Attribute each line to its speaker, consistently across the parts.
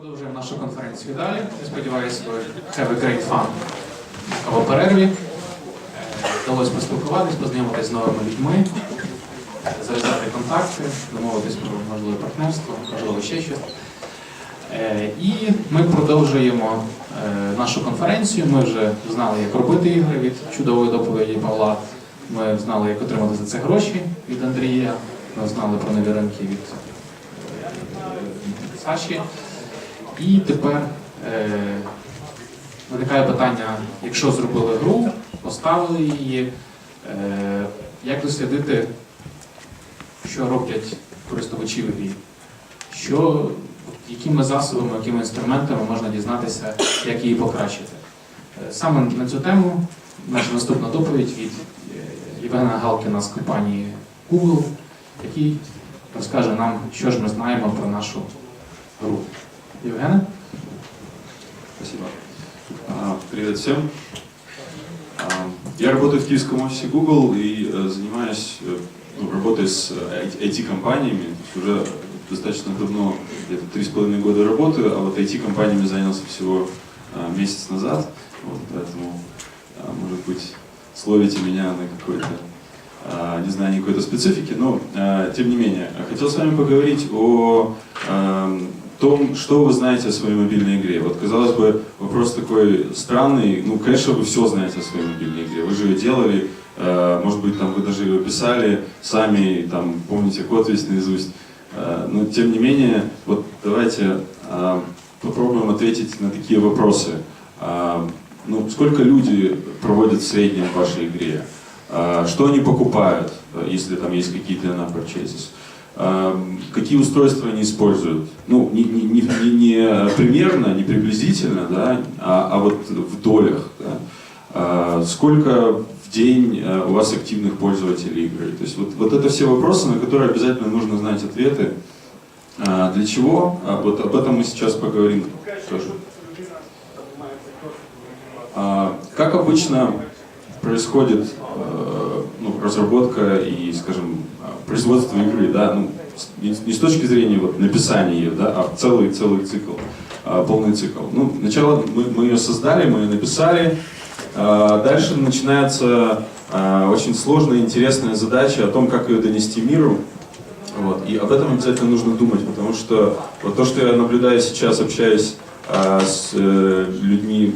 Speaker 1: Продовжуємо нашу конференцію далі. Я сподіваюся, ви have a great fun або перерві. Е, Вдалося поспілкуватись, познайомитись з новими людьми, зав'язати контакти, домовитись про можливе партнерство, можливо ще щось. Е, І ми продовжуємо е, нашу конференцію. Ми вже знали, як робити ігри від чудової доповіді Павла. Ми знали, як отримати за це гроші від Андрія. Ми знали про нові ринки від Саші. І тепер е, виникає питання, якщо зробили гру, поставили її, е, як дослідити, що роблять користувачі в грі, що, якими засобами, якими інструментами можна дізнатися, як її покращити. Е, Саме на цю тему наша наступна доповідь від е, Євгена Галкіна з компанії Google, який розкаже нам, що ж ми знаємо про нашу гру. Євгене?
Speaker 2: Спасибо. А, Привет всем. А, Я работаю в киевском офисе Google и э, занимаюсь э, ну, работой с IT-компаниями. Уже достаточно давно, где-то три с половиной года работаю, а вот IT-компаниями занялся всего месяц назад. Вот, поэтому, может быть, словите меня на какой-то не знаю какой-то специфики, но тем не менее, хотел с вами поговорить о ам, том, что вы знаете о своей мобильной игре. Вот, казалось бы, вопрос такой странный. Ну, конечно, вы все знаете о своей мобильной игре. Вы же ее делали, э, может быть, там вы даже ее писали сами, там, помните код весь наизусть. Э, но, тем не менее, вот давайте э, попробуем ответить на такие вопросы. Э, ну, сколько люди проводят в среднем в вашей игре? Э, что они покупают, э, если там есть какие-то на purchases? Эм, какие устройства они используют. Ну, не, не, не, не- примерно, не приблизительно, да, а, а вот в долях. Да. А, Сколько в день э, у вас активных пользователей игры? То есть вот, вот это все вопросы, на которые обязательно нужно знать ответы. А, Для чего? А, Вот об этом мы сейчас поговорим тоже. Как обычно происходит э, ну, разработка и, скажем, производство игры, да, ну, не с точки зрения вот, написания ее, да, а целый целый цикл, а, полный цикл. Ну, сначала мы, мы ее создали, мы ее написали, а, дальше начинается а, очень сложная, интересная задача о том, как ее донести миру. Вот. И об этом обязательно нужно думать, потому что вот то, что я наблюдаю сейчас, общаюсь а, с э, людьми,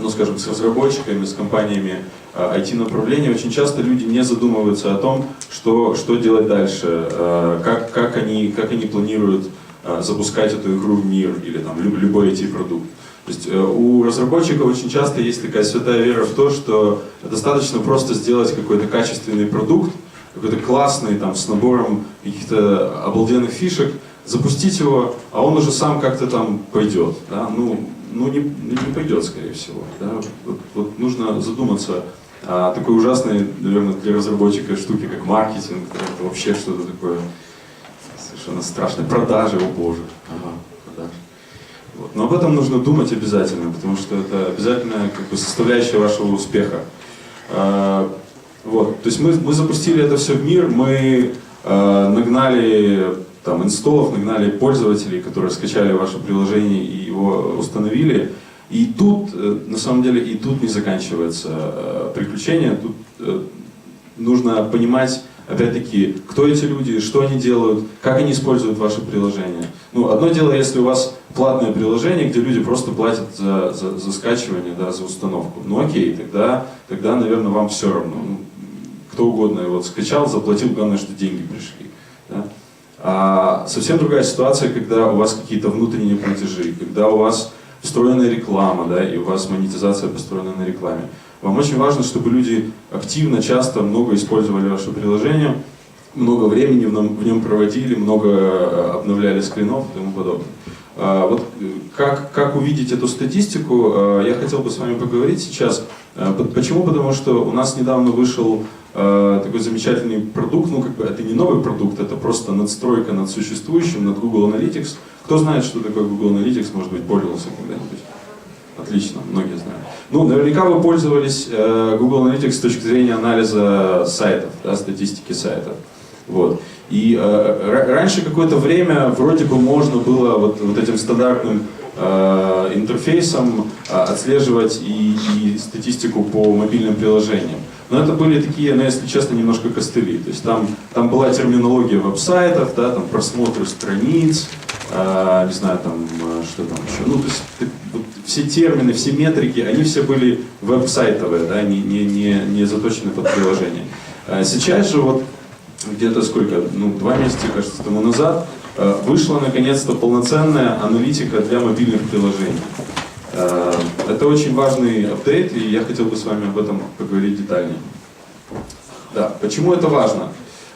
Speaker 2: ну, скажем, с разработчиками, с компаниями IT-направления, очень часто люди не задумываются о том, что, что делать дальше, а, как, как, они, как они планируют а, запускать эту игру в мир или там, люб- любой IT-продукт. То есть э, у разработчиков очень часто есть такая святая вера в то, что достаточно просто сделать какой-то качественный продукт, какой-то классный, там, с набором каких-то обалденных фишек, запустить его, а он уже сам как-то там пойдет. Да? Ну, ну не, не пойдет, скорее всего. Да? Вот, вот нужно задуматься о такой ужасной, наверное, для разработчика штуки, как маркетинг. Это вообще что-то такое совершенно страшное. Продажи, о боже. Ага, продажи. Вот. Но об этом нужно думать обязательно, потому что это обязательная как бы, составляющая вашего успеха. А, Вот. То есть мы, мы запустили это все в мир, мы э, нагнали там инсталлов, нагнали пользователей, которые скачали ваше приложение и его установили. И тут, э, на самом деле, и тут не заканчивается э, приключение. Тут э, нужно понимать, опять-таки, кто эти люди, что они делают, как они используют ваше приложение. Ну, одно дело, если у вас платное приложение, где люди просто платят за, за, за скачивание, да, за установку. Ну окей, тогда, тогда, наверное, вам все равно. Ну, кто угодно его скачал, заплатил, главное, что деньги пришли. да. А совсем другая ситуация, когда у вас какие-то внутренние платежи, когда у вас встроенная реклама, да, и у вас монетизация построена на рекламе. Вам очень важно, чтобы люди активно, часто, много использовали ваше приложение, много времени в нем, в нем проводили, много э, обновляли скринов и тому подобное. А, Вот э, как, как увидеть эту статистику, э, я хотел бы с вами поговорить сейчас. По- Почему? Потому что у нас недавно вышел такой замечательный продукт, ну как бы это не новый продукт, это просто надстройка над существующим, над Google Analytics. Кто знает, что такое Google Analytics, может быть, пользовался когда-нибудь? Отлично, многие знают. Ну, наверняка вы пользовались Google Analytics с точки зрения анализа сайтов, да, статистики сайтов. Вот. И э, ра- раньше какое-то время вроде бы можно было вот, вот этим стандартным э, интерфейсом э, отслеживать и, и статистику по мобильным приложениям. Но это были такие, ну, если честно, немножко костыли. То есть там, там была терминология веб-сайтов, да, там просмотры страниц, э, не знаю, там, э, что там еще. Ну, то есть вот все термины, все метрики, они все были веб-сайтовые, да, не, не, не, не заточены под приложение. Э, Сейчас же вот где-то сколько, ну, два месяца, кажется, тому назад, э, вышла наконец-то полноценная аналитика для мобильных приложений. Э, Это очень важный апдейт, и я хотел бы с вами об этом поговорить детальнее. Да, почему это важно?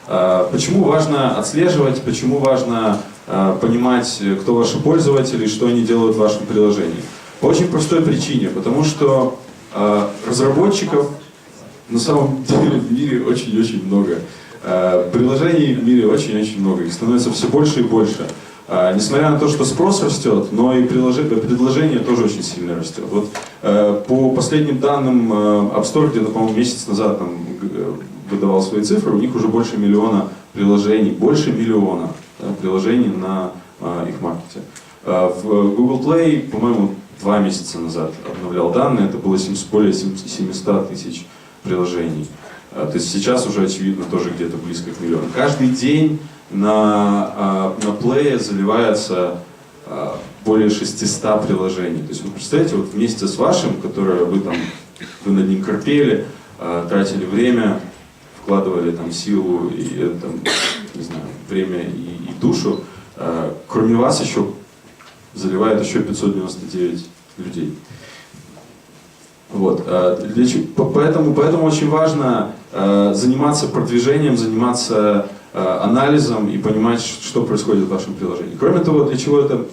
Speaker 2: Э, Почему важно отслеживать, почему важно понимать, кто ваши пользователи, что они делают в вашем приложении? По очень простой причине, потому что разработчиков на самом деле в мире очень-очень много. Э, Приложений в мире очень-очень много. Их становится все больше и больше. Э, Несмотря на то, что спрос растет, но и предложение тоже очень сильно растет. Вот э, по последним данным App Store где-то, по-моему, месяц назад там, выдавал свои цифры, у них уже больше миллиона приложений, больше миллиона да, приложений на их маркете. В Google Play, по-моему, два месяца назад обновлял данные, это было сем- более сем- 700 тысяч приложений. А, То есть сейчас уже, очевидно, тоже где-то близко к миллиону. Каждый день на, а, на Play заливается а, более 600 приложений. То есть вы представляете, вот вместе с вашим, которое вы там, вы над ним корпели, тратили время, вкладывали там силу и э, там, не знаю, время и, и душу, кроме вас еще заливает еще 599 людей. Вот. поэтому, поэтому очень важно заниматься продвижением, заниматься э, анализом и понимать, что происходит в вашем приложении. Кроме того, для чего это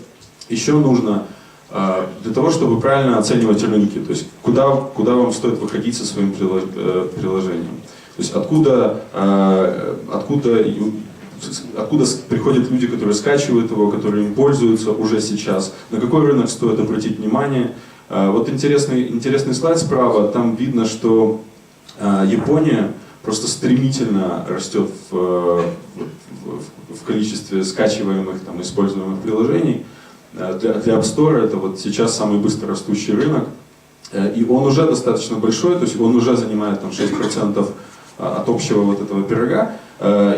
Speaker 2: еще нужно? Э, Для того, чтобы правильно оценивать рынки, то есть куда, куда вам стоит выходить со своим прило- э, приложением. То есть откуда, э, откуда, откуда приходят люди, которые скачивают его, которые им пользуются уже сейчас, на какой рынок стоит обратить внимание. Э, Вот интересный, интересный слайд справа, там видно, что э, Япония просто стремительно растет в, э, в- в количестве скачиваемых, там, используемых приложений. Э, Для, для App Store это вот сейчас самый быстро растущий рынок. Э, И он уже достаточно большой, то есть он уже занимает там, 6% от общего вот этого пирога.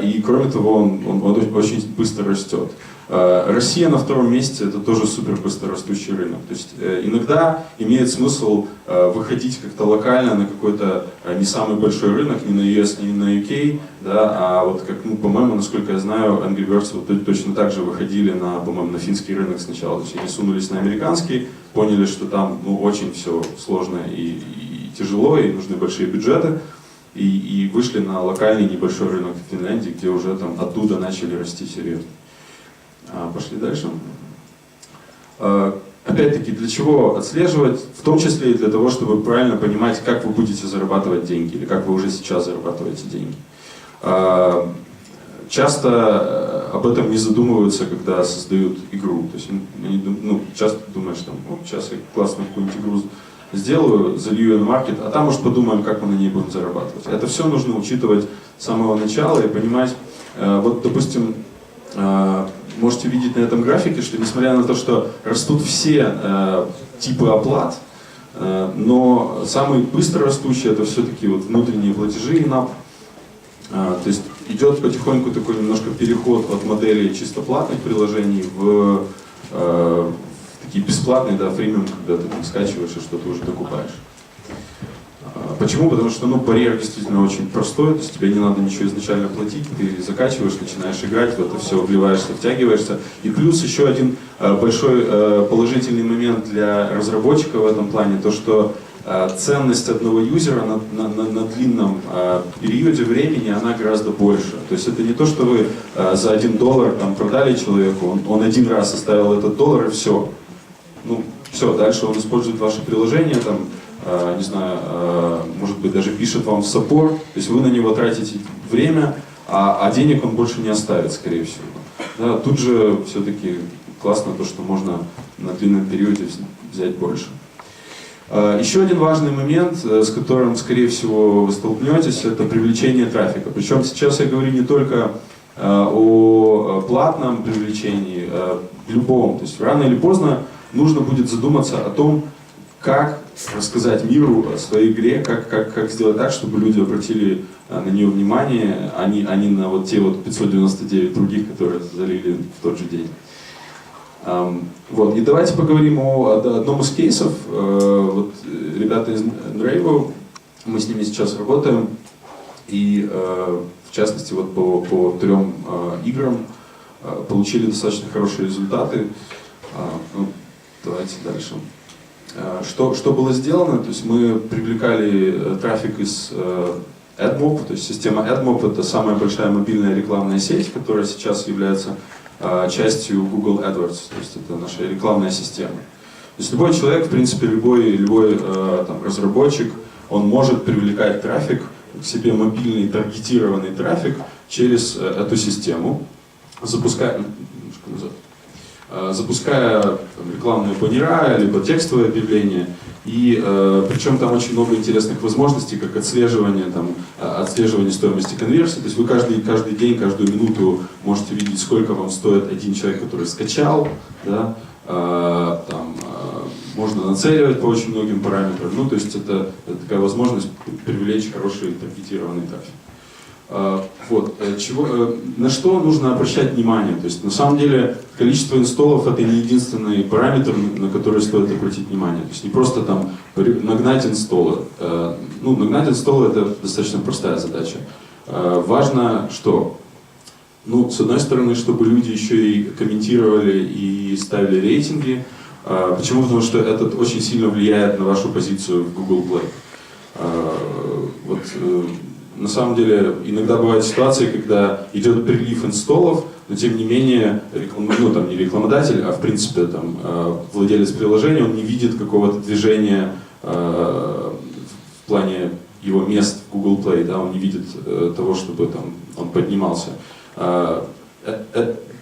Speaker 2: И кроме того, он, он очень быстро растет. Э, Россия на втором месте это тоже супер быстро растущий рынок. То есть э, иногда имеет смысл э, выходить как-то локально на какой-то не самый большой рынок, не на US, не на UK, да, а вот как, ну, по-моему, насколько я знаю, Angry Birds вот точно так же выходили на, по-моему, на финский рынок сначала. То есть они сунулись на американский, поняли, что там ну, очень все сложно и, и тяжело, и нужны большие бюджеты. И, и вышли на локальный небольшой рынок в Финляндии, где уже там оттуда начали расти серьезно. А, Пошли дальше. А, Опять-таки, для чего отслеживать? В том числе и для того, чтобы правильно понимать, как вы будете зарабатывать деньги, или как вы уже сейчас зарабатываете деньги. А, Часто э, об этом не задумываются, когда создают игру. То есть, м, они ну, часто думаешь, там, вот сейчас я классную какую-нибудь игру сделаю, залью ее на маркет, а там уж подумаем, как мы на ней будем зарабатывать. Это все нужно учитывать с самого начала и понимать, э, вот, допустим, э, можете видеть на этом графике, что несмотря на то, что растут все э, типы оплат, э, но самый быстро растущий это все-таки вот внутренние платежи и НАП. А, То есть идет потихоньку такой немножко переход от моделей чисто платных приложений в, э, в такие бесплатные, да, фримиум, когда ты там скачиваешь и что-то уже докупаешь. Почему? Потому что ну, барьер действительно очень простой, то есть тебе не надо ничего изначально платить, ты закачиваешь, начинаешь играть, в это все вливаешься, втягиваешься. И плюс еще один э, большой э, положительный момент для разработчика в этом плане, то что э, ценность одного юзера на, на- на- на длинном периоде времени, она гораздо больше. То есть это не то, что вы за один доллар там, продали человеку, он, он один раз оставил этот доллар и все. Ну, все, дальше он использует ваше приложение, там, не знаю, э, может быть, даже пишет вам в саппорт, то есть вы на него тратите время, а, а денег он больше не оставит, скорее всего. Да, тут же все-таки классно то, что можно на длинном периоде вз- взять больше. Э, Еще один важный момент, э, с которым, скорее всего, вы столкнетесь, это привлечение трафика. Причем сейчас я говорю не только э, о э, платном привлечении, э, любом. То есть рано или поздно нужно будет задуматься о том, как рассказать миру о своей игре, как, как, как сделать так, чтобы люди обратили э, на нее внимание, а не, а не на вот те вот 599 других, которые залили в тот же день. Вот. И давайте поговорим о од- одном из кейсов. Э, Вот э, ребята из Nravo, мы с ними сейчас работаем, и э, в частности вот по, по трем э, играм э, получили достаточно хорошие результаты. А, ну, Давайте дальше. Э, Что, что было сделано? То есть мы привлекали э, трафик из э, AdMob, то есть система AdMob это самая большая мобильная рекламная сеть, которая сейчас является частью Google AdWords, то есть это наша рекламная система. То есть любой человек, в принципе, любой, любой там, разработчик, он может привлекать трафик к себе мобильный таргетированный трафик через эту систему. Э, запуская там, рекламные баннера, либо текстовые объявления. И э, причем там очень много интересных возможностей, как отслеживание, там, э, отслеживание стоимости конверсии. То есть вы каждый, каждый день, каждую минуту можете видеть, сколько вам стоит один человек, который скачал, да, Э, там, э, можно нацеливать по очень многим параметрам. Ну, то есть это, это такая возможность привлечь хороший таргетированный трафик. Э, Вот, э, чего, э, на что нужно обращать внимание? То есть на самом деле количество инсталлов это не единственный параметр, на который стоит обратить внимание. То есть не просто там нагнать инсталлы. Э, Ну, нагнать инсталлы это достаточно простая задача. Важно, что ну, с одной стороны, чтобы люди еще и комментировали и ставили рейтинги. Почему? Потому что это очень сильно влияет на вашу позицию в Google Play. Вот, на самом деле, иногда бывают ситуации, когда идет прилив инсталлов, но тем не менее, реклам- ну, там, не рекламодатель, а в принципе там, э, владелец приложения, он не видит какого-то движения э, в плане его мест в Google Play, да, он не видит э, того, чтобы там, он поднимался.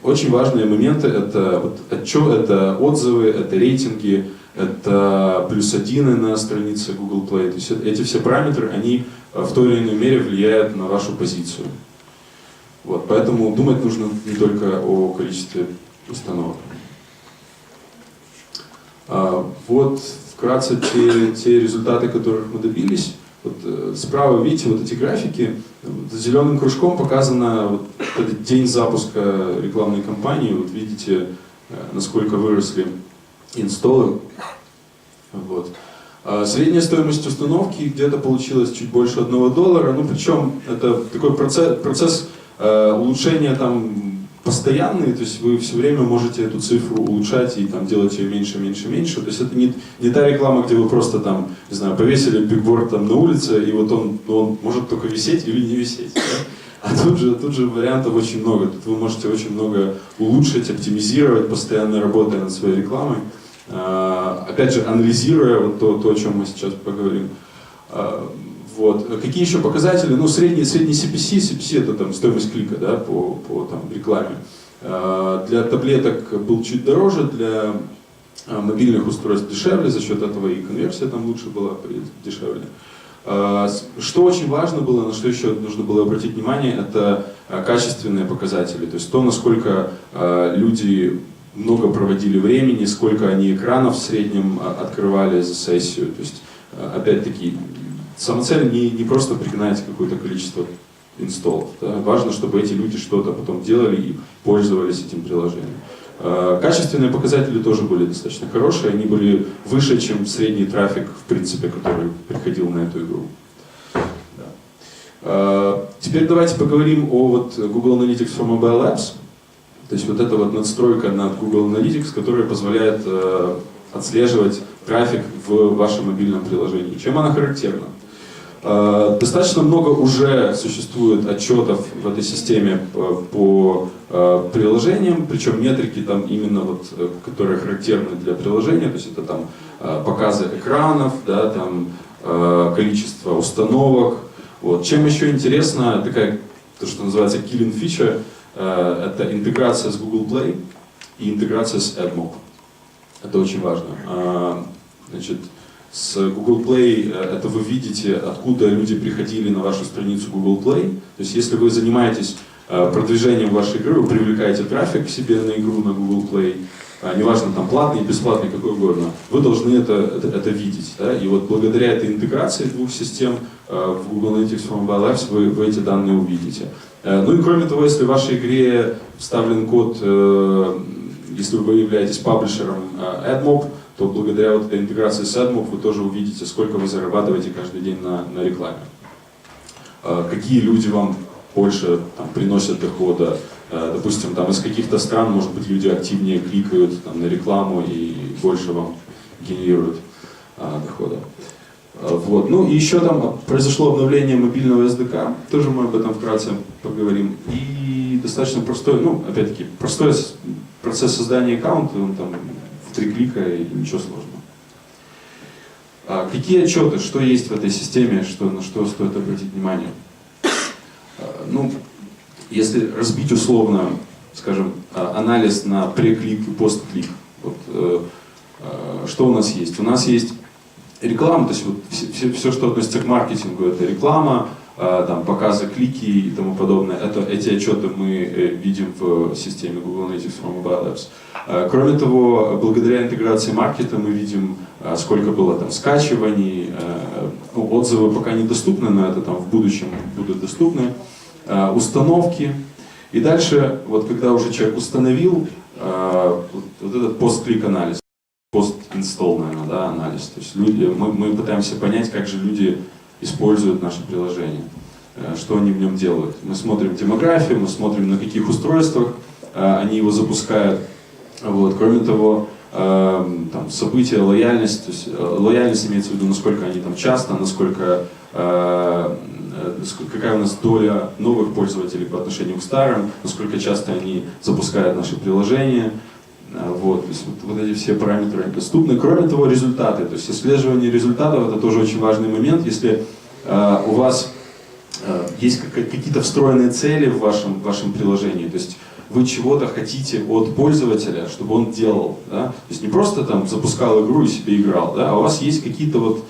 Speaker 2: Очень важные моменты это вот отчет, это отзывы, это рейтинги, это плюс один на странице Google Play. То есть эти все параметры, они э, в той или иной мере влияют на вашу позицию. Вот, поэтому думать нужно не только о количестве установок. А, Вот вкратце те, те результаты, которых мы добились. Вот э, справа видите вот эти графики. Вот зеленым кружком показано вот этот день запуска рекламной кампании. Вот видите, э, насколько выросли инсталлы. Вот. А Средняя стоимость установки где-то получилась чуть больше одного доллара. Ну, причем это такой процесс, процесс э, улучшения там постоянный, то есть вы все время можете эту цифру улучшать и там делать ее меньше, меньше, меньше. То есть это не, не та реклама, где вы просто там, не знаю, повесили бигборд там на улице, и вот он, ну, он может только висеть или не висеть. да? А тут же, тут же вариантов очень много. Тут вы можете очень много улучшить, оптимизировать, постоянно работая над своей рекламой. А, Опять же, анализируя вот то, то, о чем мы сейчас поговорим. Вот. Какие еще показатели? Ну, средний, средний CPC, CPC это там стоимость клика да, по, по там, рекламе. А, Для таблеток был чуть дороже, для а, мобильных устройств дешевле, за счет этого и конверсия там лучше была, дешевле. А, Что очень важно было, на что еще нужно было обратить внимание, это качественные показатели. То есть то, насколько люди много проводили времени, сколько они экранов в среднем открывали за сессию. То есть, опять-таки, самоцель не, не просто пригнать какое-то количество инсталлов. да. Важно, чтобы эти люди что-то потом делали и пользовались этим приложением. Э, Качественные показатели тоже были достаточно хорошие, они были выше, чем средний трафик, в принципе, который приходил на эту игру. Да. Э, Теперь давайте поговорим о вот Google Analytics for Mobile Apps. То есть вот это вот надстройка над Google Analytics, которая позволяет э, отслеживать трафик в вашем мобильном приложении. Чем она характерна? Э, Достаточно много уже существует отчетов в этой системе по, по, э, приложениям, причем метрики там именно вот, э, которые характерны для приложения, то есть это там э, показы экранов, да, там э, количество установок. Вот. Чем еще интересно, такая, то, что называется killing feature, э, это интеграция с Google Play и интеграция с AdMob. Это очень важно. Значит, с Google Play э, это вы видите, откуда люди приходили на вашу страницу Google Play. То есть если вы занимаетесь э, продвижением вашей игры вы привлекаете трафик к себе на игру на Google Play, а, неважно там платный, бесплатный, какой угодно, вы должны это, это, это видеть. Да? И вот благодаря этой интеграции двух систем э, в Google Analytics for Mobile Apps вы, вы эти данные увидите. Ну и кроме того, если в вашей игре вставлен код, если вы являетесь паблишером AdMob, то благодаря вот интеграции с AdMob вы тоже увидите, сколько вы зарабатываете каждый день на, на рекламе. Э, Какие люди вам больше там, приносят дохода. Э, Допустим, там из каких-то стран, может быть, люди активнее кликают там, на рекламу и больше вам генерируют э, дохода. Э, Вот. Ну и еще там произошло обновление мобильного SDK, тоже мы об этом вкратце поговорим. И достаточно простой, ну, опять-таки, простой процесс создания аккаунта, он там три клика и ничего сложного. А какие отчеты, что есть в этой системе, что, на что стоит обратить внимание? А, Ну, если разбить условно, скажем, а, анализ на преклик и постклик, вот, э, э, что у нас есть? У нас есть реклама, то есть вот все, что относится к маркетингу, это реклама, а, там, показы, клики и тому подобное. Это, эти отчеты мы э, видим в системе Google Analytics for Mobile Apps. Кроме того, благодаря интеграции маркета мы видим, сколько было там скачиваний, э, ну, отзывы пока недоступны, но это там в будущем будут доступны, установки. И дальше, вот когда уже человек установил, вот, этот пост-клик анализ, пост-инсталл, наверное, да, анализ. То есть люди, мы, мы пытаемся понять, как же люди используют наше приложение, э, что они в нем делают. Мы смотрим демографию, мы смотрим, на каких устройствах э, они его запускают. Вот. Кроме того, э, там, события, лояльность, то есть э, лояльность имеется в виду, насколько они там часто, насколько ск- какая у нас доля новых пользователей по отношению к старым, насколько часто они запускают наши приложения. А, Вот, то есть вот, вот эти все параметры доступны. Кроме того, результаты. То есть отслеживание результатов это тоже очень важный момент. Если э, у вас э, есть как- какие-то встроенные цели в вашем, в вашем приложении, то есть вы чего-то хотите от пользователя, чтобы он делал. Да? То есть не просто там запускал игру и себе играл, да? а у вас есть какие-то вот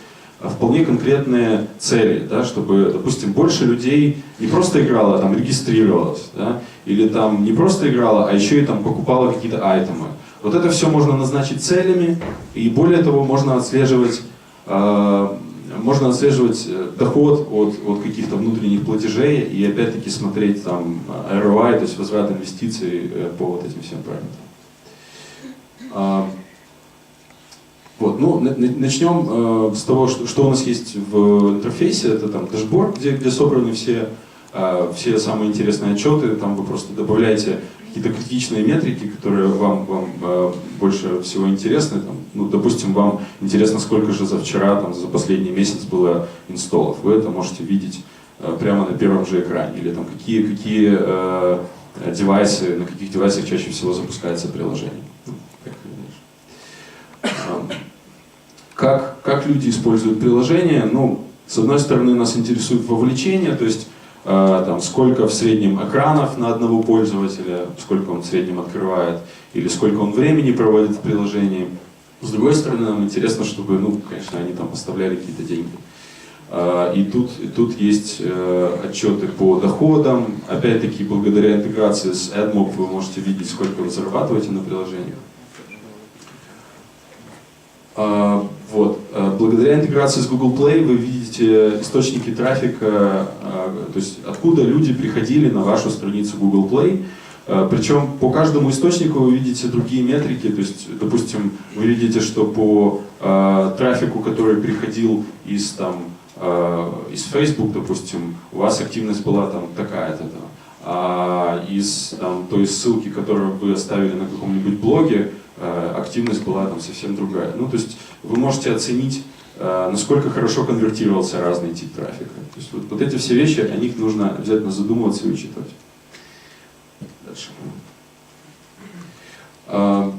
Speaker 2: вполне конкретные цели, да, чтобы, допустим, больше людей не просто играло, а там регистрировалось, да, или там не просто играла, а еще и там покупала какие-то айтемы. Вот это все можно назначить целями, и более того, можно отслеживать, э, можно отслеживать э, доход от, от каких-то внутренних платежей и опять-таки смотреть там э, ROI, то есть возврат инвестиций э, по вот этим всем параметрам. Вот, ну, на- на- начнем э, с того, что, что у нас есть в интерфейсе. Это там дашборд, где, где собраны все, э, все самые интересные отчеты. Там вы просто добавляете какие-то критичные метрики, которые вам, вам э, больше всего интересны. Там, ну, допустим, вам интересно, сколько же за вчера, там, за последний месяц было инсталлов. Вы это можете видеть э, прямо на первом же экране. Или там, какие, какие э, девайсы, на каких девайсах чаще всего запускается приложение. Ну, как видишь. Как, как люди используют приложение? Ну, с одной стороны, нас интересует вовлечение, то есть э, там, сколько в среднем экранов на одного пользователя, сколько он в среднем открывает, или сколько он времени проводит в приложении. С другой стороны, нам интересно, чтобы, ну, конечно, они там поставляли какие-то деньги. А, И тут, и тут есть э, отчеты по доходам. Опять-таки, благодаря интеграции с AdMob вы можете видеть, сколько вы зарабатываете на приложениях. Вот. А, Благодаря интеграции с Google Play вы видите источники трафика, а, то есть откуда люди приходили на вашу страницу Google Play. А, Причем по каждому источнику вы видите другие метрики, то есть, допустим, вы видите, что по а, трафику, который приходил из, там, а, из Facebook, допустим, у вас активность была там такая-то, да. а из там, той ссылки, которую вы оставили на каком-нибудь блоге, э, активность была там совсем другая. Ну, то есть вы можете оценить, э, насколько хорошо конвертировался разный тип трафика. То есть вот, вот эти все вещи, о них нужно обязательно задумываться и учитывать. Дальше. А,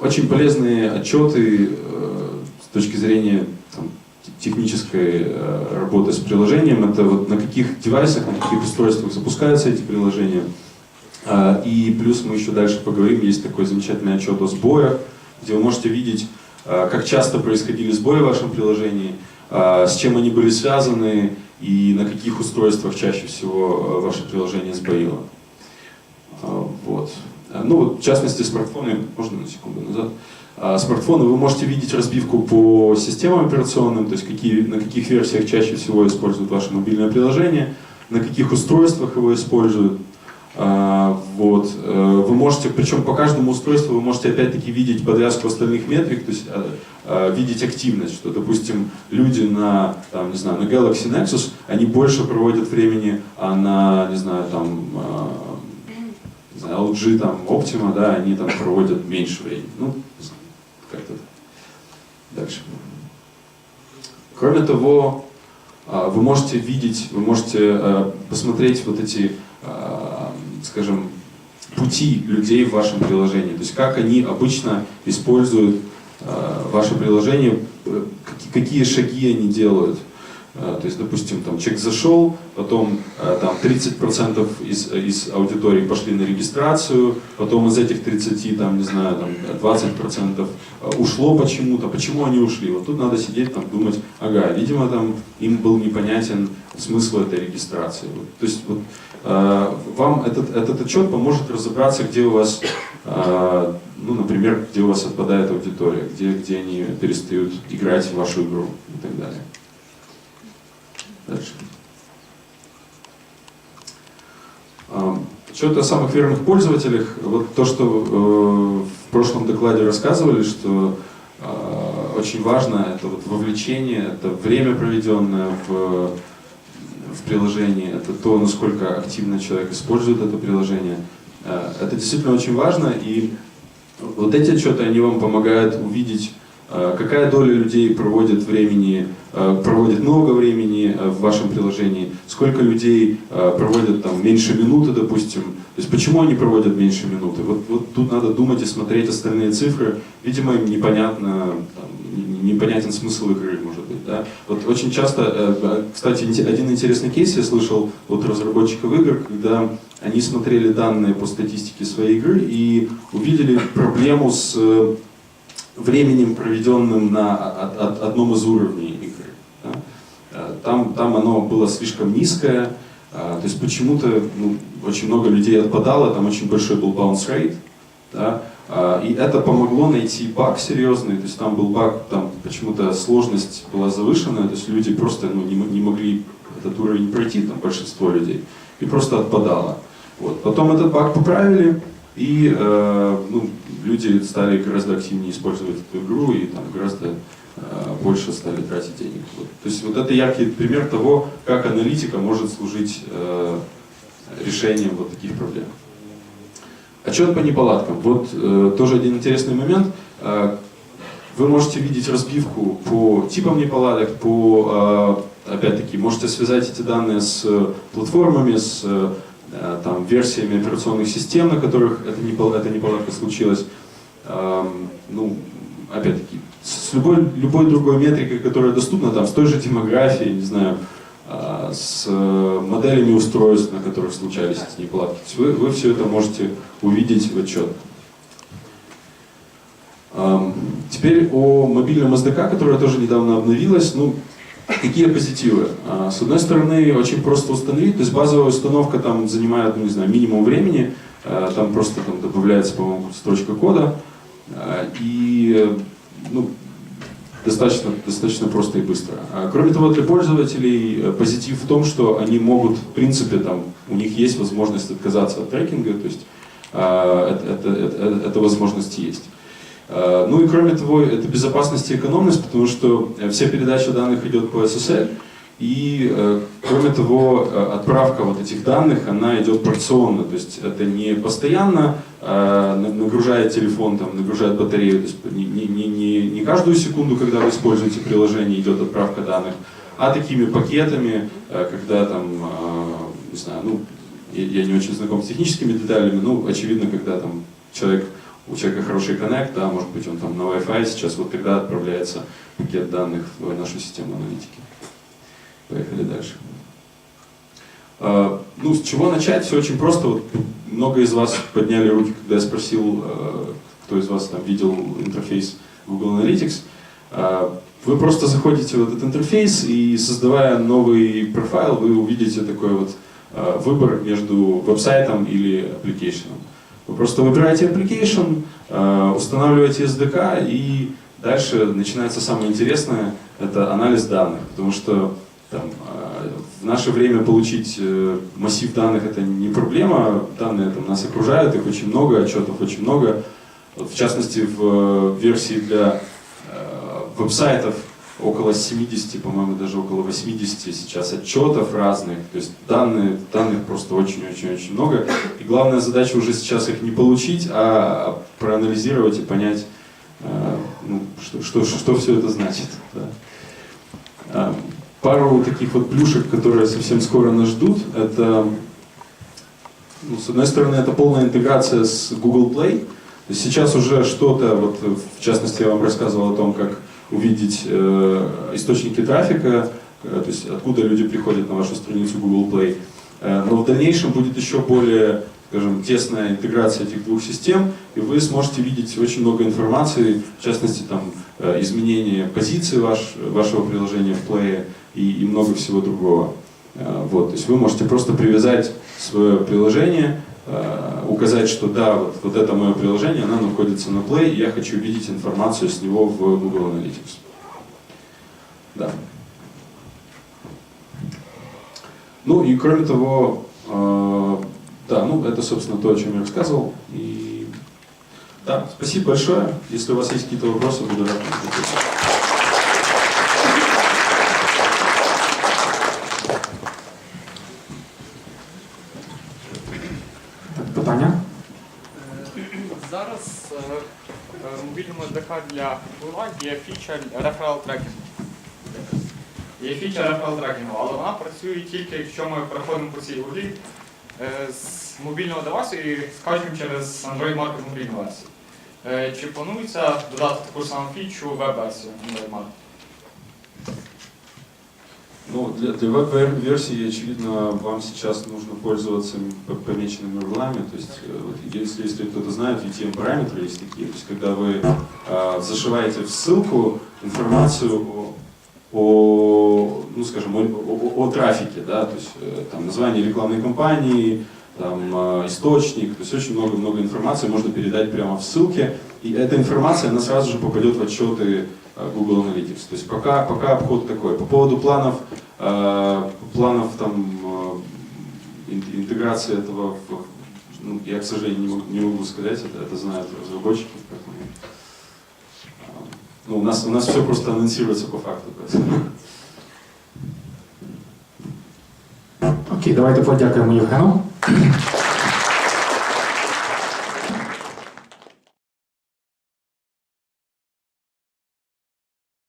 Speaker 2: Очень полезные отчеты э, с точки зрения там, те- технической э, работы с приложением. Это вот на каких девайсах, на каких устройствах запускаются эти приложения. А, И плюс мы еще дальше поговорим, есть такой замечательный отчет о сбоях, где вы можете видеть, а, как часто происходили сбои в вашем приложении, а, с чем они были связаны и на каких устройствах чаще всего ваше приложение сбоило. Вот. Ну, вот, в частности, смартфоны, можно на секунду назад, смартфоны вы можете видеть разбивку по системам операционным, то есть какие, на каких версиях чаще всего используют ваше мобильное приложение, на каких устройствах его используют. А, Вот. Э, Вы можете, причем по каждому устройству вы можете опять-таки видеть подвязку остальных метрик, то есть а, а, видеть активность, что, допустим, люди на, там, не знаю, на Galaxy Nexus, они больше проводят времени, а на, не знаю, там, не знаю, LG, там, Optima, да, они там проводят меньше времени. Ну, как-то дальше. Кроме того, вы можете видеть, вы можете э, посмотреть вот эти, скажем, пути людей в вашем приложении. То есть как они обычно используют э, ваше приложение, э, каки- какие шаги они делают. Э, То есть, допустим, там человек зашел, потом э, там 30% из, из аудитории пошли на регистрацию, потом из этих 30, там, не знаю, там 20% э, ушло почему-то. Почему они ушли? Вот тут надо сидеть, там, думать, ага, видимо, там им был непонятен смысл этой регистрации. Вот, то есть, вот, э, вам этот, этот отчет поможет разобраться, где у вас, э, ну, например, где у вас отпадает аудитория, где, где они перестают играть в вашу игру и так далее. Дальше. Ам, Отчет о самых верных пользователях. Вот то, что э, в прошлом докладе рассказывали, что э, очень важно это вот вовлечение, это время, проведенное в, в приложении, это то, насколько активно человек использует это приложение. Э, это действительно очень важно, и вот эти отчеты, они вам помогают увидеть, какая доля людей проводит времени, э, проводит много времени э, в вашем приложении, сколько людей проводят там меньше минуты, допустим. То есть почему они проводят меньше минуты? Вот, вот тут надо думать и смотреть остальные цифры. Видимо, им непонятно, там, не- непонятен смысл игры, может быть. Да? Вот очень часто, э, кстати, один интересный кейс я слышал от разработчиков игр, когда они смотрели данные по статистике своей игры и увидели проблему с э, временем, проведенным на одном из уровней игры. Э, Там, там оно было слишком низкое, а, то есть почему-то ну, очень много людей отпадало, там очень большой был bounce rate, да, а, и это помогло найти баг серьезный, то есть там был баг, там почему-то сложность была завышенная, то есть люди просто ну, не, не могли этот уровень пройти, там большинство людей, и просто отпадало. Вот. Потом этот баг поправили, и э, ну, люди стали гораздо активнее использовать эту игру, и там гораздо э, больше стали тратить денег. Вот. То есть вот это яркий пример того, как аналитика может служить э, решением вот таких проблем. Отчет по неполадкам. Вот э, тоже один интересный момент. Э, вы можете видеть разбивку по типам неполадок, по, э, опять-таки, можете связать эти данные с э, платформами, с там, версиями операционных систем, на которых эта, непол- эта неполадка случилась. Эм, ну, опять-таки, с любой, любой другой метрикой, которая доступна, там, с той же демографией, не знаю, а, с э, моделями устройств, на которых случались эти неполадки. Вы, вы все это можете увидеть в отчет. Ам, Теперь о мобильном SDK, которое тоже недавно обновилось. Ну, какие позитивы? А, С одной стороны, очень просто установить, то есть базовая установка там занимает, ну, не знаю, минимум времени, А, там просто там добавляется, по-моему, строчка кода, А, и ну, достаточно, достаточно просто и быстро. Кроме того, для пользователей э, позитив в том, что они могут, в принципе, там, у них есть возможность отказаться от трекинга, то есть а, это, это, это, эта возможность есть. А, Ну и кроме того, это безопасность и экономность, потому что э, вся передача данных идет по SSL, и э, кроме того, э, отправка вот этих данных, она идет порционно, то есть это не постоянно э, на- нагружает телефон, там, нагружает батарею, то есть не, не, не, не- каждую секунду, когда вы используете приложение, идет отправка данных, а такими пакетами, э, когда там, э, не знаю, ну, я, не очень знаком с техническими деталями, ну, очевидно, когда там человек, у человека хороший коннект, да, может быть, он там на Wi-Fi сейчас, вот тогда отправляется пакет данных в нашу систему аналитики. Поехали дальше. А, Ну, с чего начать? Все очень просто. Вот много из вас подняли руки, когда я спросил, э, кто из вас там видел интерфейс Google Analytics. А, вы просто заходите в этот интерфейс и создавая новый профайл, вы увидите такой вот выбор между веб-сайтом или application. Вы просто выбираете application, э, устанавливаете SDK и дальше начинается самое интересное, это анализ данных, потому что там, э, в наше время получить э, массив данных это не проблема, данные там, нас окружают, их очень много, отчетов очень много. Вот, в частности, в версии для веб-сайтов около 70, по-моему, даже около 80 сейчас отчетов разных. То есть данные, данных просто очень-очень-очень много. И главная задача уже сейчас их не получить, а проанализировать и понять, э, ну, что, что, что все это значит. да. А, Пару таких вот плюшек, которые совсем скоро нас ждут, это, ну, с одной стороны, это полная интеграция с Google Play. Сейчас уже что-то, вот в частности, я вам рассказывал о том, как увидеть э, источники трафика, э, то есть откуда люди приходят на вашу страницу Google Play. Э, но в дальнейшем будет еще более, скажем, тесная интеграция этих двух систем, и вы сможете видеть очень много информации, в частности, там, изменение позиции ваш, вашего приложения в Play и, и много всего другого. Вот, то есть вы можете просто привязать свое приложение, указать, что да, вот, вот это мое приложение, оно находится на Play, и я хочу видеть информацию с него в Google Analytics. Да. Ну и кроме того, э, да, ну это, собственно, то, о чем я рассказывал. И да, спасибо большое. Если у вас есть какие-то вопросы, буду рад.
Speaker 3: Мобільному для Google є фіча referral tracking. Є фіча referral tracking, але вона працює тільки, якщо ми переходимо по цій углі е, з мобільного девайсу і скачуємо через Android Market мобільну версію. Чи планується додати таку саму фічу веб-версію Android Market?
Speaker 2: Ну, для, для веб-версии, очевидно, вам сейчас нужно пользоваться помеченными углами. То есть, э, если, если кто-то знает, UTM-параметры есть такие. То есть, когда вы а, зашиваете в ссылку информацию о, о, ну, скажем, о, о- о трафике, да, то есть э, там название рекламной кампании, там э, источник, то есть очень много-много информации можно передать прямо в ссылке, и эта информация, она сразу же попадет в отчеты э, Google Analytics. То есть пока, пока обход такой. По поводу планов, э, планов там э, ин- интеграции этого, в, ну, я, к сожалению, не могу, не могу сказать, это, это знают разработчики. поэтому, э, ну, у нас, у нас все просто анонсируется по факту.
Speaker 1: Окей, давайте подякуємо Євгену.